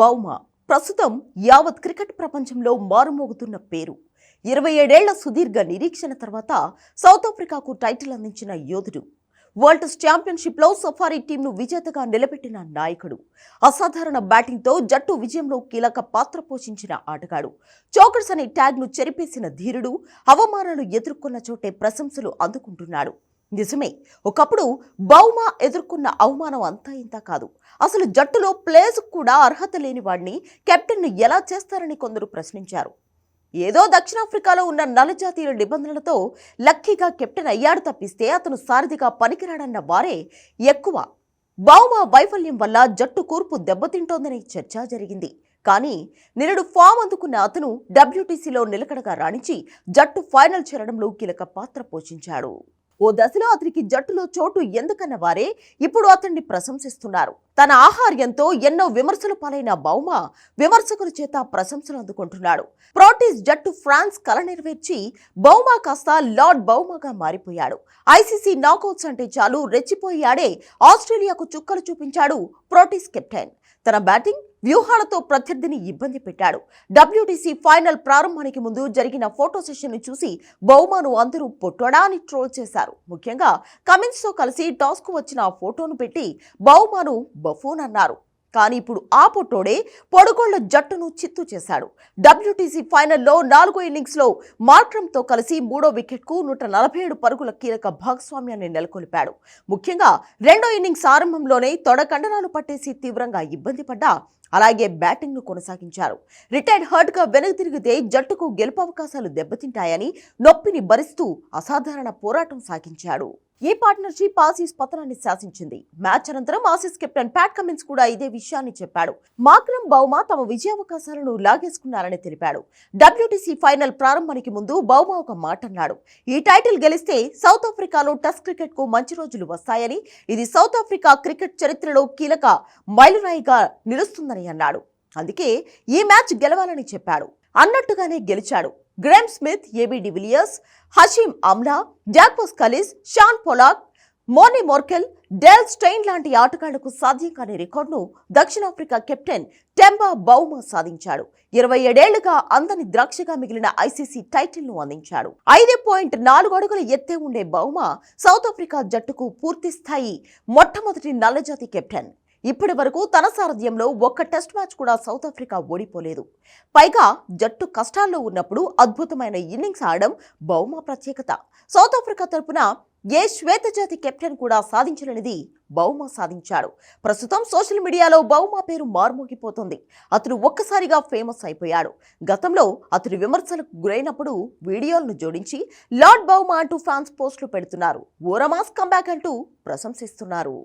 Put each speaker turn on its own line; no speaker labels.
బౌమ ప్రస్తుతం యావత్ క్రికెట్ ప్రపంచంలో మారుమోగుతున్న పేరు. ఇరవై ఏడేళ్ళ సుదీర్ఘ నిరీక్షణ తర్వాత సౌత్ ఆఫ్రికాకు టైటిల్ అందించిన యోధుడు. వరల్డ్ ఛాంపియన్షిప్లో సఫారీ టీంను విజేతగా నిలబెట్టిన నాయకుడు. అసాధారణ బ్యాటింగ్తో జట్టు విజయంలో కీలక పాత్ర పోషించిన ఆటగాడు. చోకర్స్ అనే ట్యాగ్ను చెరిపేసిన ధీరుడు అవమానాలు ఎదుర్కొన్న చోటే ప్రశంసలు అందుకుంటున్నాడు. నిజమే. ఒకప్పుడు బౌమా ఎదుర్కొన్న అవమానం అంతా ఇంత కాదు. అసలు జట్టులో ప్లేస్ కూడా అర్హత లేని వాడిని కెప్టెన్ను ఎలా చేస్తారని కొందరు ప్రశ్నించారు. ఏదో దక్షిణాఫ్రికాలో ఉన్న నల్లజాతీయుల నిబంధనలతో లక్కీగా కెప్టెన్ అయ్యాడు తప్పిస్తే అతను సారథిగా పనికిరాడన్న వారే ఎక్కువ. బౌమా వైఫల్యం వల్ల జట్టు కూర్పు దెబ్బతింటోందనే చర్చ జరిగింది. కానీ నిరుడు ఫామ్ అందుకున్న అతను డబ్ల్యూటీసీలో నిలకడగా రాణించి జట్టు ఫైనల్ చేరడంలో కీలక పాత్ర పోషించాడు. ఓ దశలో అతనికి జట్టులో చోటు ఎందుకన్న వారే ఇప్పుడు అతన్ని ప్రశంసిస్తున్నారు. తన ఆహార్యంతో ఎన్నో విమర్శలు పాలైన బౌమ విమర్శకుల చేత ప్రశంసలు అందుకుంటున్నాడు. ప్రోటీస్ జట్టు ఫ్రాన్స్ కల నెరవేర్చి బౌమా కాస్త లార్డ్ బౌమాగా మారిపోయాడు. ఐసీసీ నాకౌట్స్ అంటే చాలు రెచ్చిపోయాడే ఆస్ట్రేలియాకు చుక్కలు చూపించాడు ప్రోటీస్ కెప్టెన్. తన బ్యాటింగ్ వ్యూహాలతో ప్రత్యర్థిని ఇబ్బంది పెట్టాడు. డబ్ల్యూటీసీ ఫైనల్ ప్రారంభానికి ముందు జరిగిన ఫోటో సెషన్ను చూసి బహుమాను అందరూ పొట్టడా అని ట్రోల్ చేశారు. ముఖ్యంగా కమిన్స్తో కలిసి టాస్క్ వచ్చిన ఆ ఫోటోను పెట్టి బహుమాను బఫూన్ అన్నారు. కానీ ఇప్పుడు ఆ పొట్టోడే పొడుగోళ్ళ జట్టును చిత్తు చేశాడు. డబ్ల్యూటీసీ ఫైనల్లో నాలుగో ఇన్నింగ్స్లో మార్క్రమ్తో కలిసి మూడో వికెట్కు నూట నలభై ఏడు పరుగుల కీలక భాగస్వామ్యాన్ని నెలకొల్పాడు. ముఖ్యంగా రెండో ఇన్నింగ్స్ ఆరంభంలోనే తొడ కండరాలు పట్టేసి తీవ్రంగా ఇబ్బంది పడ్డా అలాగే బ్యాటింగ్ను కొనసాగించారు. రిటైర్డ్ హర్ట్గా వెనక్కి తిరిగితే జట్టుకు గెలుపు అవకాశాలు దెబ్బతింటాయని నొప్పిని భరిస్తూ అసాధారణ పోరాటం సాగించాడు. ఈ పార్ట్నర్షిప్ ఆసీస్ పతనాన్ని శాసించింది? మ్యాచ్ అనంతరం ఆసీస్ కెప్టెన్ ప్యాట్ కమిన్స్ కూడా ఇదే విషయాన్ని చెప్పాడు. మాక్రమ్ బౌమా తమ విజయావకాశాలను లాగేసుకున్నారని తెలిపాడు. డబ్ల్యూటీసీ ఫైనల్ ప్రారంభానికి ముందు బౌమా ఒక మాట అన్నాడు ఈ టైటిల్ గెలిస్తే సౌత్ ఆఫ్రికాలో టెస్ట్ క్రికెట్కు మంచి రోజులు వస్తాయని ఇది సౌత్ ఆఫ్రికా క్రికెట్ చరిత్రలో కీలక మైలురాయిగా నిలుస్తుందని అన్నాడు. అందుకే ఈ మ్యాచ్ గెలవాలని చెప్పాడు. అన్నట్టుగానే గెలిచాడు. Graeme Smith AB de Villiers Hashim Amla Jacques Kallis Shaun Pollock Moni Morkel Dale Steyn లాంటి ఆటగాళ్ళకు సాధ్యం కాని రికార్డును దక్షిణాఫ్రికా కెప్టెన్ టెంబా బౌమా సాధించాడు. ఇరవై ఏడేళ్ళుగా అందని ద్రాక్షగా మిగిలిన ఐసీసీ టైటిల్ను అందించాడు. ఐదు పాయింట్ నాలుగు అడుగుల ఎత్తే ఉండే బౌమా సౌత్ ఆఫ్రికా జట్టుకు పూర్తిస్థాయి మొట్టమొదటి నల్లజాతి కెప్టెన్. ఇప్పటి వరకు తన సారథ్యంలో ఒక్క టెస్ట్ మ్యాచ్ కూడా సౌత్ ఆఫ్రికా ఓడిపోలేదు. పైగా జట్టు కష్టాల్లో ఉన్నప్పుడు అద్భుతమైన ఇన్నింగ్స్ ఆడడం బౌమా ప్రత్యేకత. సౌత్ ఆఫ్రికా తరపున ఏ శ్వేతజాతి కెప్టెన్ కూడా సాధించలేనిది బౌమా సాధించాడు. ప్రస్తుతం సోషల్ మీడియాలో బౌమా పేరు మార్మోగిపోతుంది. అతను ఒక్కసారిగా ఫేమస్ అయిపోయాడు. గతంలో అతడు విమర్శలకు గురైనప్పుడు వీడియోలను జోడించి లార్డ్ బౌమా అంటూ ఫ్యాన్స్ పోస్టులు పెడుతున్నారు. ఓరమాస్ కంబ్యాక్ అంటూ ప్రశంసిస్తున్నారు.